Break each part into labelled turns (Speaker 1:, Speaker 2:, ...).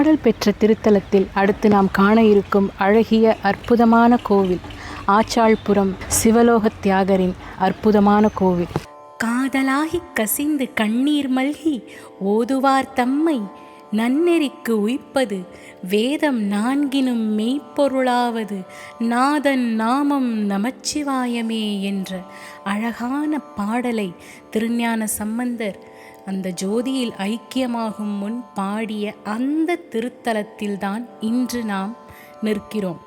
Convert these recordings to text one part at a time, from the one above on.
Speaker 1: பாடல் பெற்ற திருத்தலத்தில் அடுத்து நாம் காண இருக்கும் அழகிய அற்புதமான கோவில் ஆச்சாள்புரம் சிவலோக தியாகரின் அற்புதமான கோவில். காதலாகி கசிந்து கண்ணீர் மல்கி ஓதுவார் தம்மை நன்னெறிக்கு உய்ப்பது வேதம் நான்கினும் மெய்ப்பொருளாவது நாதன் நாமம் நமச்சிவாயமே என்ற அழகான பாடலை திருஞான சம்பந்தர் அந்த ஜோதியில் ஐக்கியமாகும் முன் பாடிய அந்த திருத்தலத்தில்தான் இன்று நாம் நிற்கிறோம்.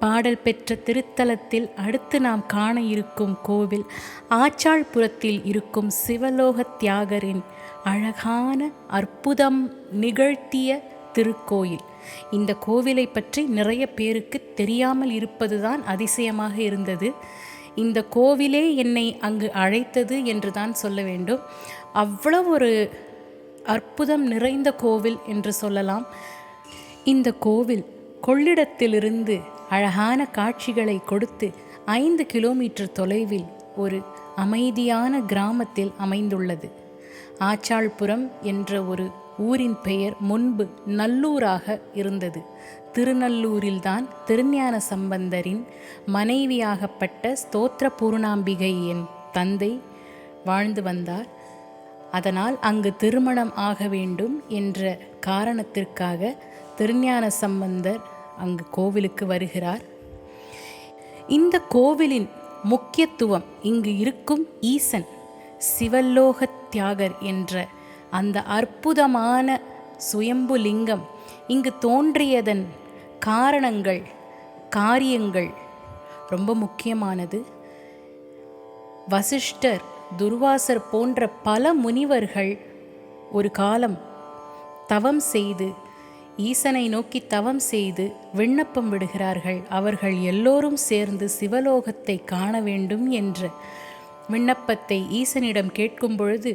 Speaker 1: பாடல் பெற்ற திருத்தலத்தில் அடுத்து நாம் காண இருக்கும் கோவில் ஆச்சாள்புரத்தில் இருக்கும் சிவலோக தியாகரின் அழகான அற்புதம் நிகழ்த்திய திருக்கோயில். இந்த கோவிலை பற்றி நிறைய பேருக்கு தெரியாமல் இருப்பதுதான் அதிசயமாக இருந்தது. இந்த கோவிலே என்னை அங்கு அழைத்தது என்று தான் சொல்ல வேண்டும். அவ்வளவு ஒரு அற்புதம் நிறைந்த கோவில் என்று சொல்லலாம். இந்த கோவில் கொள்ளிடத்திலிருந்து அழகான காட்சிகளை கொடுத்து ஐந்து கிலோமீட்டர் தொலைவில் ஒரு அமைதியான கிராமத்தில் அமைந்துள்ளது. ஆச்சாள்புரம் என்ற ஒரு ஊரின் பெயர் முன்பு நல்லூராக இருந்தது. திருநல்லூரில்தான் திருஞான சம்பந்தரின் மனைவியாகப்பட்ட ஸ்தோத்திர பூர்ணாம்பிகை என் தந்தை வாழ்ந்து வந்தார். அதனால் அங்கு திருமணம் ஆக வேண்டும் என்ற காரணத்திற்காக திருஞான சம்பந்தர் அங்கு கோவிலுக்கு வருகிறார். இந்த கோவிலின் முக்கியத்துவம் இங்கு இருக்கும் ஈசன் சிவலோக தியாகர் என்ற அந்த அற்புதமான சுயம்பு லிங்கம் இங்கு தோன்றியதன் காரணங்கள் காரியங்கள் ரொம்ப முக்கியமானது. வசிஷ்டர் துர்வாசர் போன்ற பல முனிவர்கள் ஒரு காலம் தவம் செய்து ஈசனை நோக்கி தவம் செய்து விண்ணப்பம் விடுகிறார்கள். அவர்கள் எல்லோரும் சேர்ந்து சிவலோகத்தை காண வேண்டும் என்ற விண்ணப்பத்தை ஈசனிடம் கேட்கும் பொழுது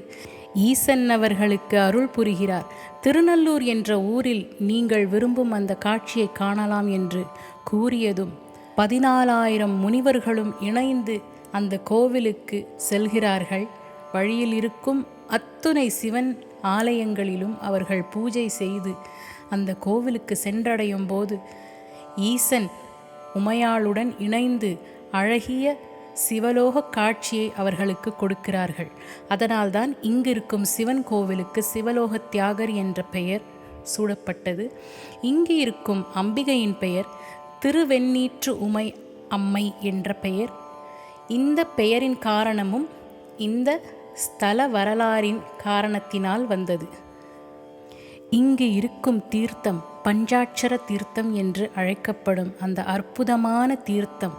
Speaker 1: ஈசன் அவர்களுக்கு அருள் புரிகிறார். திருநல்லூர் என்ற ஊரில் நீங்கள் விரும்பும் அந்த காட்சியை காணலாம் என்று கூறியதும் பதினாலாயிரம் முனிவர்களும் இணைந்து அந்த கோவிலுக்கு செல்கிறார்கள். வழியில் இருக்கும் அத்துணை சிவன் ஆலயங்களிலும் அவர்கள் பூஜை செய்து அந்த கோவிலுக்கு சென்றடையும் போது ஈசன் உமையாளுடன் இணைந்து அழகிய சிவலோக காட்சியை அவர்களுக்கு கொடுக்கிறார்கள். அதனால்தான் இங்கிருக்கும் சிவன் கோவிலுக்கு சிவலோக தியாகர் என்ற பெயர் சூடப்பட்டது. இங்கு இருக்கும் அம்பிகையின் பெயர் திருவெண்ணீற்று உமை அம்மை என்ற பெயர் இந்த பெயரின் காரணமும் இந்த ஸ்தல வரலாறின் காரணத்தினால் வந்தது. இங்கு இருக்கும் தீர்த்தம் பஞ்சாட்சர தீர்த்தம் என்று அழைக்கப்படும் அந்த அற்புதமான தீர்த்தம்.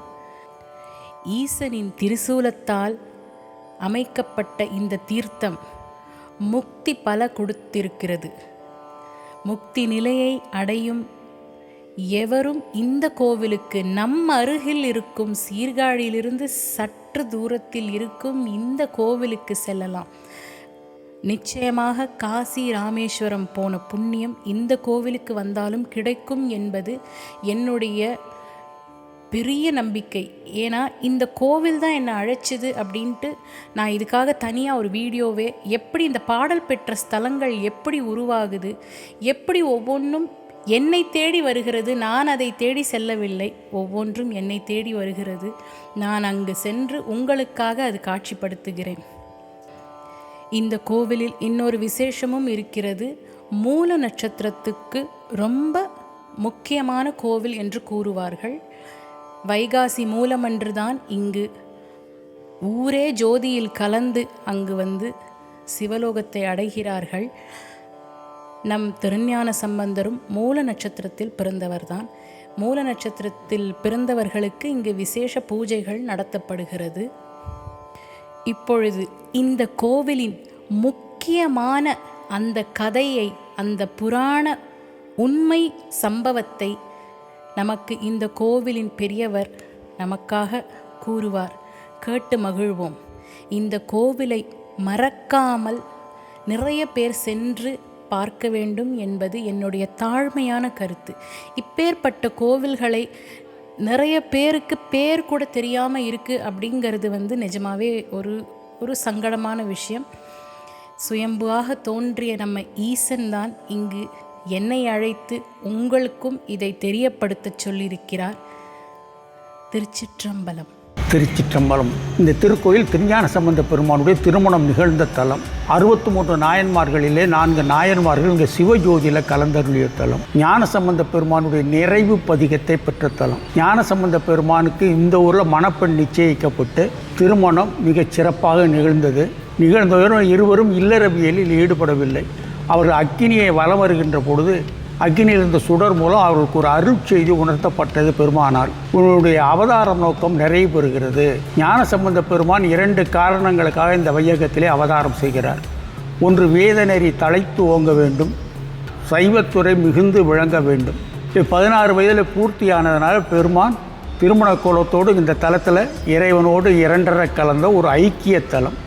Speaker 1: ஈசனின் திரிசூலத்தால் அமைக்கப்பட்ட இந்த தீர்த்தம் முக்தி பல கொடுத்திருக்கிறது. முக்தி நிலையை அடையும் எவரும் இந்த கோவிலுக்கு நம் அருகில் இருக்கும் சீர்காழியிலிருந்து சற்று தூரத்தில் இருக்கும் இந்த கோவிலுக்கு செல்லலாம். நிச்சயமாக காசி ராமேஸ்வரம் போன புண்ணியம் இந்த கோவிலுக்கு வந்தாலும் கிடைக்கும் என்பது என்னுடைய பெரிய நம்பிக்கை. ஏன்னா இந்த கோவில் தான் என்னை அழைச்சிது அப்படின்ட்டு நான் இதுக்காக தனியாக ஒரு வீடியோவே எப்படி இந்த பாடல் பெற்ற ஸ்தலங்கள் எப்படி உருவாகுது எப்படி ஒவ்வொன்றும் என்னை தேடி வருகிறது நான் அதை தேடி செல்லவில்லை. ஒவ்வொன்றும் என்னை தேடி வருகிறது. நான் அங்கு சென்று உங்களுக்காக அது காட்சிப்படுத்துகிறேன். இந்த கோவிலில் இன்னொரு விசேஷமும் இருக்கிறது. மூல நட்சத்திரத்துக்கு ரொம்ப முக்கியமான கோவில் என்று கூறுவார்கள். வைகாசி மூலமன்றுதான் இங்கு ஊரே ஜோதியில் கலந்து அங்கு வந்து சிவலோகத்தை அடைகிறார்கள். நம் திருஞான சம்பந்தரும் மூல நட்சத்திரத்தில் பிறந்தவர்தான். மூல நட்சத்திரத்தில் பிறந்தவர்களுக்கு இங்கு விசேஷ பூஜைகள் நடத்தப்படுகிறது. இப்பொழுது இந்த கோவிலின் முக்கியமான அந்த கதையை அந்த புராண உண்மை சம்பவத்தை நமக்கு இந்த கோவிலின் பெரியவர் நமக்காக கூறுவார். கேட்டு மகிழ்வோம். இந்த கோவிலை மறக்காமல் நிறைய பேர் சென்று பார்க்க வேண்டும் என்பது என்னுடைய தாழ்மையான கருத்து. இப்பேற்பட்ட கோவில்களை நிறைய பேருக்கு பேர் கூட தெரியாமல் இருக்குது அப்படிங்கிறது வந்து நிஜமாவே ஒரு ஒரு சங்கடமான விஷயம். சுயம்புவாக தோன்றிய நம்ம ஈசன் தான் இங்கு என்னை அழைத்து உங்களுக்கும் இதை தெரியப்படுத்தச் சொல்லியிருக்கிறார். திருச்சிற்றம்பலம்.
Speaker 2: திருச்சிற்றம்பலம். இந்த திருக்கோயில் திருஞான சம்பந்த பெருமானுடைய திருமணம் நிகழ்ந்த தலம். அறுபத்தி மூன்று நாயன்மார்களிலே நான்கு நாயன்மார்கள் இங்கே சிவஜோதியில் கலந்தருளிய தலம். ஞான சம்பந்த பெருமானுடைய நிறைவு பதிகத்தை பெற்ற தலம். ஞான சம்பந்த பெருமானுக்கு இந்த ஊரில் மணப்பெண் நிச்சயிக்கப்பட்டு திருமணம் மிகச் சிறப்பாக நிகழ்ந்தது. நிகழ்ந்தவரும் இருவரும் இல்லறவியலில் ஈடுபடவில்லை. அவர்கள் அக்கினியை வலம் வருகின்ற பொழுது அக்னியில் இருந்த சுடர் மூலம் அவர்களுக்கு ஒரு அருள் செய்தி உணர்த்தப்பட்டது பெருமானார். உன்னுடைய அவதாரம் நோக்கம் நிறைவு பெறுகிறது. ஞான சம்பந்த பெருமான் இரண்டு காரணங்களுக்காக இந்த வையகத்திலே அவதாரம் செய்கிறார். ஒன்று வேதநெறி தலைத்து ஓங்க வேண்டும். சைவத்துறை மிகுந்து விளங்க வேண்டும். இது பதினாறு வயதில் பூர்த்தியானதுனால பெருமான் திருமண கோலத்தோடு இந்த தலத்தில் இறைவனோடு இரண்டரை கலந்த ஒரு ஐக்கிய தலம்.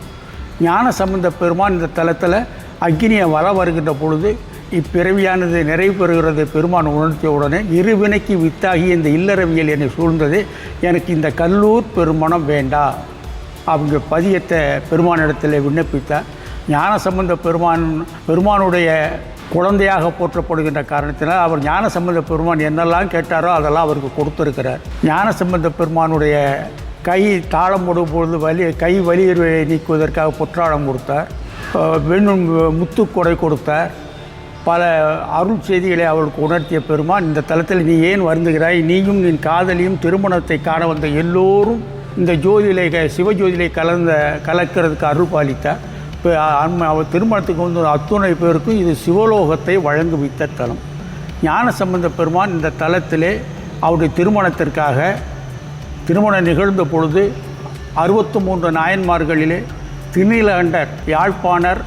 Speaker 2: ஞான சம்பந்த பெருமான் இந்த தலத்தில் அக்னியை வர வருகின்ற பொழுது இப்பிறவியானது நிறைவு பெறுகிறது. பெருமான் உணர்த்திய உடனே இருவினைக்கு வித்தாகி இந்த இல்லறவியல் என்னை சூழ்ந்தது. எனக்கு இந்த கல்லூர் பெருமணம் வேண்டா. அப்படிங்கிற பதியத்தை பெருமானிடத்தில் விண்ணப்பித்தார். ஞான சம்பந்த பெருமான் பெருமானுடைய குழந்தையாக போற்றப்படுகின்ற காரணத்தினால் அவர் ஞான சம்பந்த பெருமான் என்னெல்லாம் கேட்டாரோ அதெல்லாம் அவருக்கு கொடுத்துருக்கிறார். ஞான சம்பந்த பெருமானுடைய கை தாளம் போடும் பொழுது வலி கை வலியுறுவை நீக்குவதற்காக புற்றாடம் கொடுத்தார். அஹ் வெண்ணும் முத்துக்கொடை கொடுத்தார். பல அருள் செய்திகளை அவளுக்கு உணர்த்திய பெருமான் இந்த தலத்தில் நீ ஏன் வருந்துகிறாய்? நீயும் நின் காதலியும் திருமணத்தை காண வந்த எல்லோரும் இந்த ஜோதிலை சிவஜோதிலை கலந்த கலக்கிறதுக்கு அருள் பாலித்தார். இப்போ அம்மா அவர் திருமணத்துக்கு வந்து அத்துணை பேருக்கும் இது சிவலோகத்தை வழங்குவித்த தலம். ஞான சம்பந்த பெருமான் இந்த தலத்திலே அவருடைய திருமணத்திற்காக திருமணம் நிகழ்ந்த பொழுது அறுபத்து மூன்று நாயன்மார்களிலே திருநீலகண்டர் யாழ்ப்பாணர்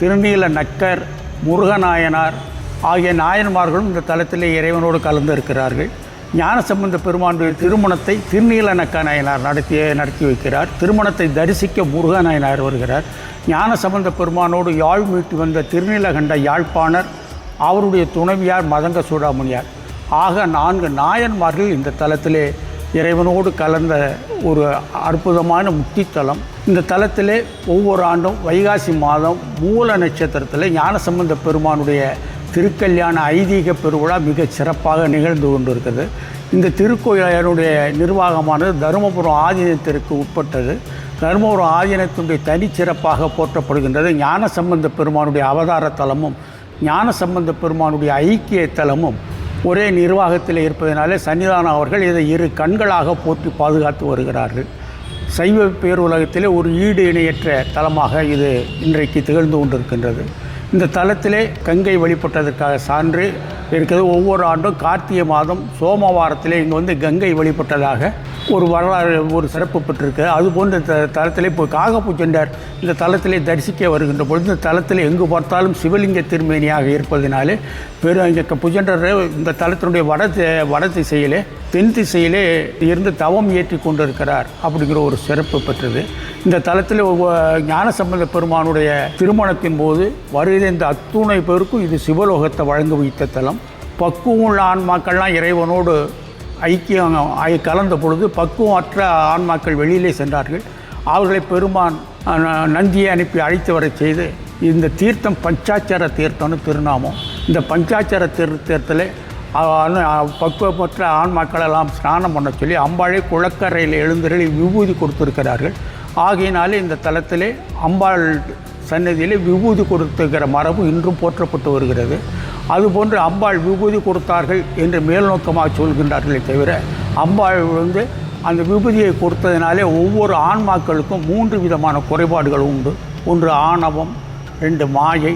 Speaker 2: திருநீல நக்கர் முருகநாயனார் ஆகிய நாயன்மார்களும் இந்த தலத்திலே இறைவனோடு கலந்து இருக்கிறார்கள். ஞானசம்பந்த பெருமானுடைய திருமணத்தை திருநீலனக்க நாயனார் நடத்தி நடத்தி வைக்கிறார். திருமணத்தை தரிசிக்க முருகநாயனார் வருகிறார். ஞானசம்பந்த பெருமானோடு யாழ் மீட்டு வந்த திருநீலகண்ட யாழ்ப்பாணர் அவருடைய துணைவியார் மதங்க சூடாமணியார். ஆக நான்கு நாயன்மார்கள் இந்த தலத்திலே இறைவனோடு கலந்த ஒரு அற்புதமான முக்தித்தலம். இந்த தலத்திலே ஒவ்வொரு ஆண்டும் வைகாசி மாதம் மூல நட்சத்திரத்தில் ஞானசம்பந்த பெருமானுடைய திருக்கல்யாண ஐதீக பெருவிழா மிக சிறப்பாக நிகழ்ந்து கொண்டிருக்கிறது. இந்த திருக்கோயிலுடைய நிர்வாகமானது தருமபுரம் ஆதீனத்திற்கு உட்பட்டது. தருமபுரம் ஆதீனத்தினுடைய தனிச்சிறப்பாக போற்றப்படுகின்றது. ஞானசம்பந்த பெருமானுடைய அவதார தலமும் ஞானசம்பந்த பெருமானுடைய ஐக்கிய தலமும் ஒரே நிர்வாகத்தில் இருப்பதனாலே சன்னிதானம் அவர்கள் இதை இரு கண்களாக போற்றி பாதுகாத்து வருகிறார்கள். சைவ பேருலகத்திலே ஒரு ஈடு இணையற்ற தலமாக இது இன்றைக்கு திகழ்ந்து கொண்டிருக்கின்றது. இந்த தலத்திலே கங்கை வழிபட்டதற்காக சான்று இருக்கிறது. ஒவ்வொரு ஆண்டும் கார்த்திகை மாதம் சோமவாரத்திலே இங்கே வந்து கங்கை வழிபட்டதாக ஒரு வரலாறு ஒரு சிறப்பு பெற்றிருக்கு. அதுபோன்ற த தலத்திலே இப்போ காகப்பூச்செண்டார் இந்த தலத்திலே தரிசிக்க வருகின்ற பொழுது இந்த தலத்தில் எங்கு பார்த்தாலும் சிவலிங்க திருமேனியாக இருப்பதினாலே பெரு இங்கே புஜண்டர் இந்த தலத்தினுடைய வட தி- வட திசையிலே தென் திசையிலே இருந்து தவம் ஏற்றி கொண்டிருக்கிறார் அப்படிங்கிற ஒரு சிறப்பு பெற்றது. இந்த தலத்தில் ஞானசம்பந்த பெருமானுடைய திருமணத்தின் போது வருகிற இந்த அத்துணை பேருக்கும் இது சிவலோகத்தை வழங்க வைத்த தலம். பக்குவம் உள்ள ஆன்மாக்கள்லாம் இறைவனோடு ஐக்கியம் ஆகி கலந்த பொழுது பக்குவம் அற்ற ஆன்மாக்கள் வெளியிலே சென்றார்கள். அவர்களை பெருமான் நந்தியை அனுப்பி அழைத்து வரச் செய்து இந்த தீர்த்தம் பஞ்சாச்சார தீர்த்தம்னு திருநாமம். இந்த பஞ்சாட்சர தீர்த்தத்தில் பக்குவமற்ற ஆன்மாக்களெல்லாம் ஸ்நானம் பண்ண சொல்லி அம்பாளை குளக்கரையில் எழுந்தர்களை விபூதி கொடுத்திருக்கிறார்கள். ஆகையினாலே இந்த தலத்திலே அம்பாள் சன்னதியிலே விபூதி கொடுத்துருக்கிற மரபு இன்றும் போற்றப்பட்டு வருகிறது. அதுபோன்று அம்பாள் விபூதி கொடுத்தார்கள் என்று மேல்நோக்கமாக சொல்கின்றார்களே தவிர அம்பாள் வந்து அந்த விபூதியை கொடுத்ததினாலே ஒவ்வொரு ஆன்மாக்களுக்கும் மூன்று விதமான குறைபாடுகள் உண்டு. ஒன்று ஆணவம் ரெண்டு மாயை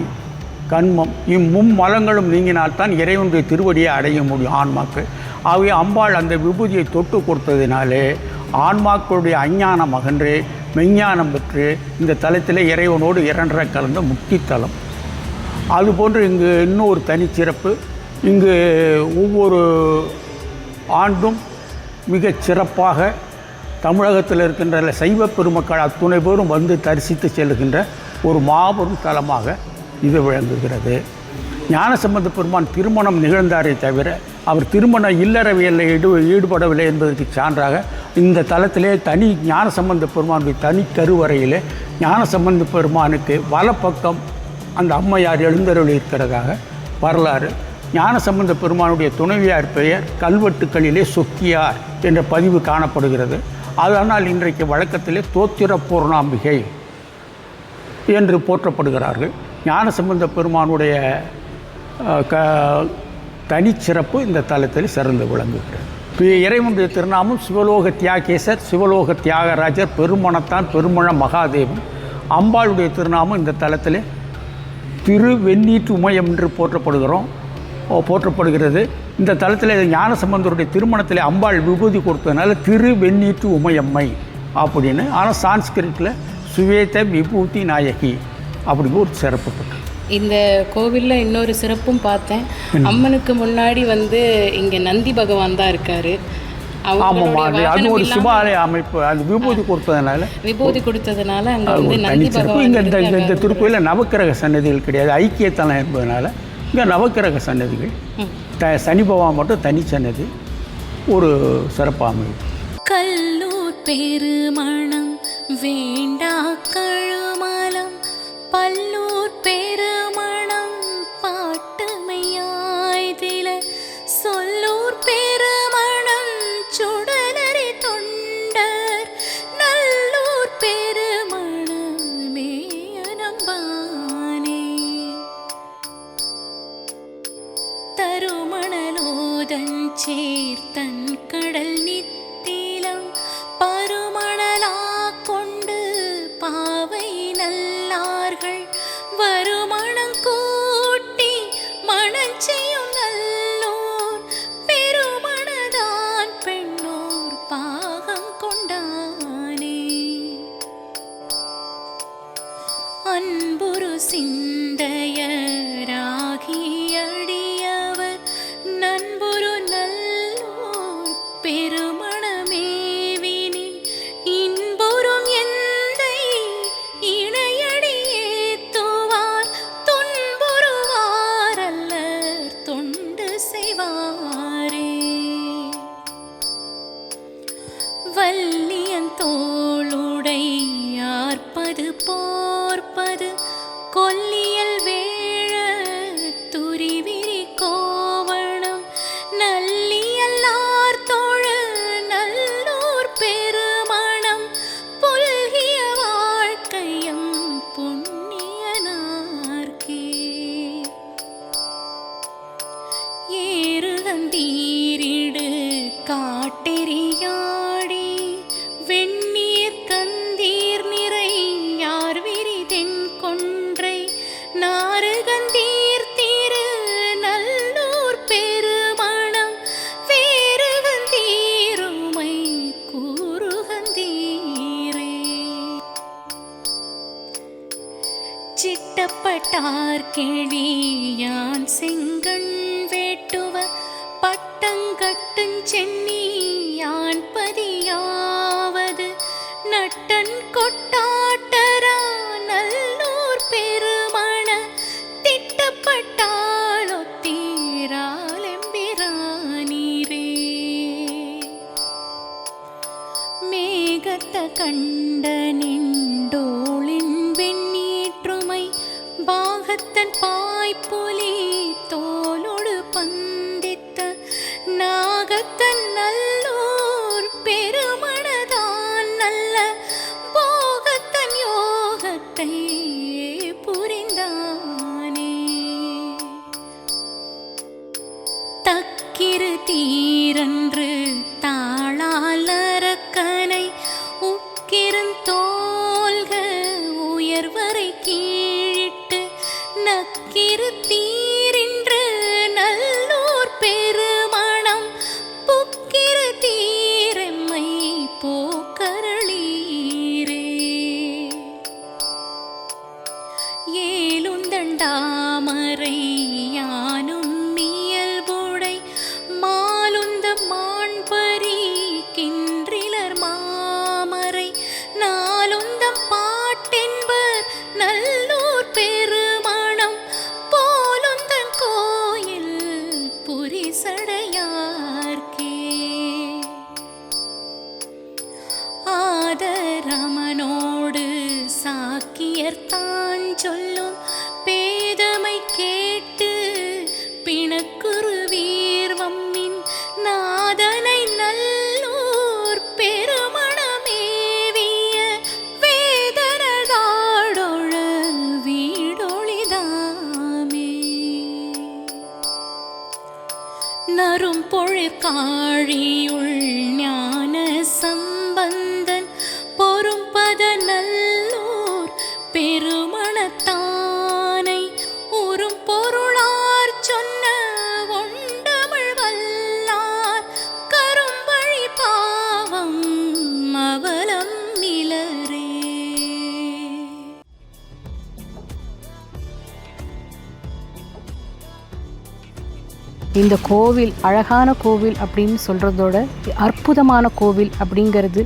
Speaker 2: கண்மம். மலங்களும் நீங்கினால்தான் இறைவனுடைய திருவடியை அடைய முடியும் ஆன்மாக்கள் ஆகவே அம்பாள் அந்த விபூதியை தொட்டு கொடுத்ததினாலே ஆன்மாக்களுடைய அஞ்ஞானம் அகன்று மெஞ்ஞானம் பெற்று இந்த தலத்திலே இறைவனோடு இரண்டரை கலந்த முக்தித்தலம். அதுபோன்று இங்கு இன்னும் ஒரு தனிச்சிறப்பு இங்கு ஒவ்வொரு ஆண்டும் மிகச் சிறப்பாக தமிழகத்தில் இருக்கின்ற சைவ பெருமக்கள் அத்துணை பேரும் வந்து தரிசித்து செல்கின்ற ஒரு மாபெரும் தலமாக இது விளங்குகிறது. ஞானசம்பந்த பெருமான் திருமணம் நிகழ்ந்தாரே தவிர அவர் திருமண இல்லறவியலில் ஈடு ஈடுபடவில்லை என்பதற்கு சான்றாக இந்த தலத்திலே தனி ஞானசம்பந்த பெருமானுடைய தனி கருவறையிலே ஞானசம்பந்த பெருமானுக்கு வலப்பக்கம் அந்த அம்மையார் எழுந்தருளியிருக்கிறதாக வரலாறு. ஞானசம்பந்த பெருமானுடைய துணைவியார் பெயர் கல்வெட்டுக்களிலே சொக்கியார் என்ற பதிவு காணப்படுகிறது. அதனால் இன்றைக்கு வழக்கத்திலே தோத்திர பூர்ணாம்பிகை என்று போற்றப்படுகிறார்கள். ஞானசம்பந்த பெருமானுடைய க தனிச்சிறப்பு இந்த தலத்தில் சிறந்து விளங்குகிறது. இறைவனுடைய திருநாமம் சிவலோக தியாகேசர் சிவலோக தியாகராஜர் பெருமணத்தான் பெருமண மகாதேவன். அம்பாளுடைய திருநாமம் இந்த தலத்தில் திரு வெண்ணீற்று உமயம் என்று போற்றப்படுகிறோம் போற்றப்படுகிறது. இந்த தலத்தில் ஞானசம்பந்தருடைய திருமணத்தில் அம்பாள் விபூதி கொடுத்ததுனால திரு வெண்ணீற்று உமையம்மை அப்படின்னு. ஆனால் சான்ஸ்கிரிட்டில் சுவேத விபூதி நாயகி அப்படின்னு ஒரு சிறப்பு பெற்றது
Speaker 3: இந்த கோவிலில் இன்னொரு சிறப்பும் பார்த்தேன். அம்மனுக்கு முன்னாடி வந்து இங்கே நந்தி பகவான் தான் இருக்காரு.
Speaker 2: அது ஒரு சிவாலய அமைப்பு. அது விபூதி கொடுத்ததுனால.
Speaker 3: விபூதி கொடுத்ததுனால
Speaker 2: இங்கே இந்த இந்த-. திருக்கோயிலில் நவக்கிரக சன்னதிகள் கிடையாது. ஐக்கியத்தலம் என்பதனால இங்கே நவக்கிரக சன்னதிகள். த சனி பகவான் மட்டும் தனி சன்னதி. ஒரு சிறப்பு அமைப்பு.
Speaker 1: கல்லூர் பெருமணம் வேண்டா கழுமலம். பல்லூர் பெருமணம் ചേർത്തൻ சிட்டப்பட்டார் கிழியான் செங்கண் வேட்டுவ பட்டங்கட்டுஞ் சென்னியான் பதியாவது. நட்டன் கொட்டாட்டரா நல்லூர் பெருமண திட்டப்பட்டாலோ திட்டப்பட்டாலொத்தீராலெம்பிரானீரே மேகத்த கண்ட நின்றோளின் பாகத்தன் பாய்ப்புலி தோலோடு பந்தித்த நாகத்தன் நல்லோர் பெருமனதான் நல்ல போகத்தன் யோகத்தை புரிந்தானே. தக்கிரு தீரன்று தாளால் அரக்கனை உக்கிருந்தோல்க உயர்வரை கீழ் நக்கிரு
Speaker 4: പൊഴുക്കാഴിയുൾ ജ്ഞാനസം
Speaker 1: இந்த கோவில் அழகான கோவில் அப்படின்னு சொல்கிறதோட அற்புதமான கோவில் அப்படிங்கிறது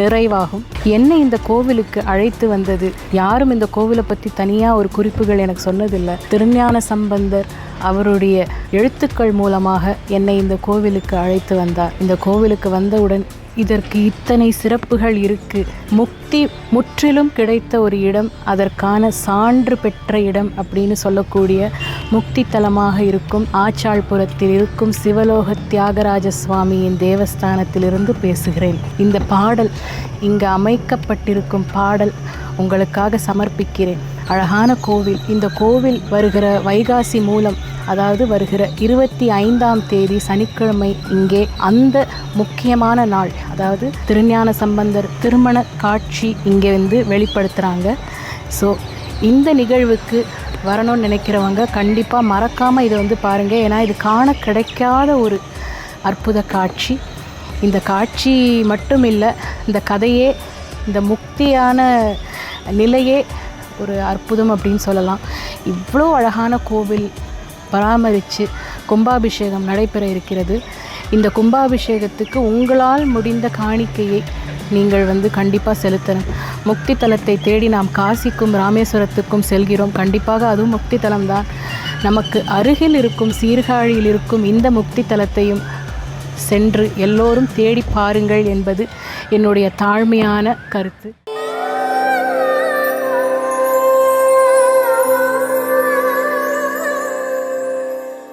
Speaker 1: நிறைவாகும். என்னை இந்த கோவிலுக்கு அழைத்து வந்தது? யாரும் இந்த கோவிலை பற்றி தனியாக ஒரு குறிப்புகள் எனக்கு சொன்னதில்லை. திருஞான சம்பந்தர் அவருடைய எழுத்துக்கள் மூலமாக என்னை இந்த கோவிலுக்கு அழைத்து வந்தார். இந்த கோவிலுக்கு வந்தவுடன் இதற்கு இத்தனை சிறப்புகள் இருக்கு. முக்தி முற்றிலும் கிடைத்த ஒரு இடம் அதற்கான சான்று பெற்ற இடம் அப்படின்னு சொல்லக்கூடிய முக்தி தலமாக இருக்கும் ஆச்சாள்புரத்தில் இருக்கும் சிவலோக தியாகராஜ சுவாமியின் தேவஸ்தானத்திலிருந்து பேசுகிறேன். இந்த பாடல் இங்கு அமைக்கப்பட்டிருக்கும் பாடல் உங்களுக்காக சமர்ப்பிக்கிறேன். அழகான கோவில். இந்த கோவில் வருகிற வைகாசி மூலம் அதாவது வருகிற இருபத்தி ஐந்தாம் தேதி சனிக்கிழமை இங்கே அந்த முக்கியமான நாள் அதாவது திருஞான சம்பந்தர் திருமண காட்சி இங்கே வந்து வெளிப்படுத்துகிறாங்க ஸோ இந்த நிகழ்வுக்கு வரணும்னு நினைக்கிறவங்க கண்டிப்பாக மறக்காமல் இதை வந்து பாருங்கள் ஏன்னா இது காண கிடைக்காத ஒரு அற்புத காட்சி. இந்த காட்சி மட்டும் இல்லை இந்த கதையே இந்த முக்தியான நிலையே ஒரு அற்புதம் அப்படின்னு சொல்லலாம். இவ்வளோ அழகான கோவில் பராமரித்து கும்பாபிஷேகம் நடைபெற இருக்கிறது. இந்த கும்பாபிஷேகத்துக்கு உங்களால் முடிந்த காணிக்கையை நீங்கள் வந்து கண்டிப்பாக செலுத்தணும். முக்தி தலத்தை தேடி நாம் காசிக்கும் ராமேஸ்வரத்துக்கும் செல்கிறோம். கண்டிப்பாக அதுவும் முக்தி தலம்தான். நமக்கு அருகில் இருக்கும் சீர்காழியில் இருக்கும் இந்த முக்தி தலத்தையும் சென்று எல்லோரும் தேடி பாருங்கள் என்பது என்னுடைய தாழ்மையான கருத்து.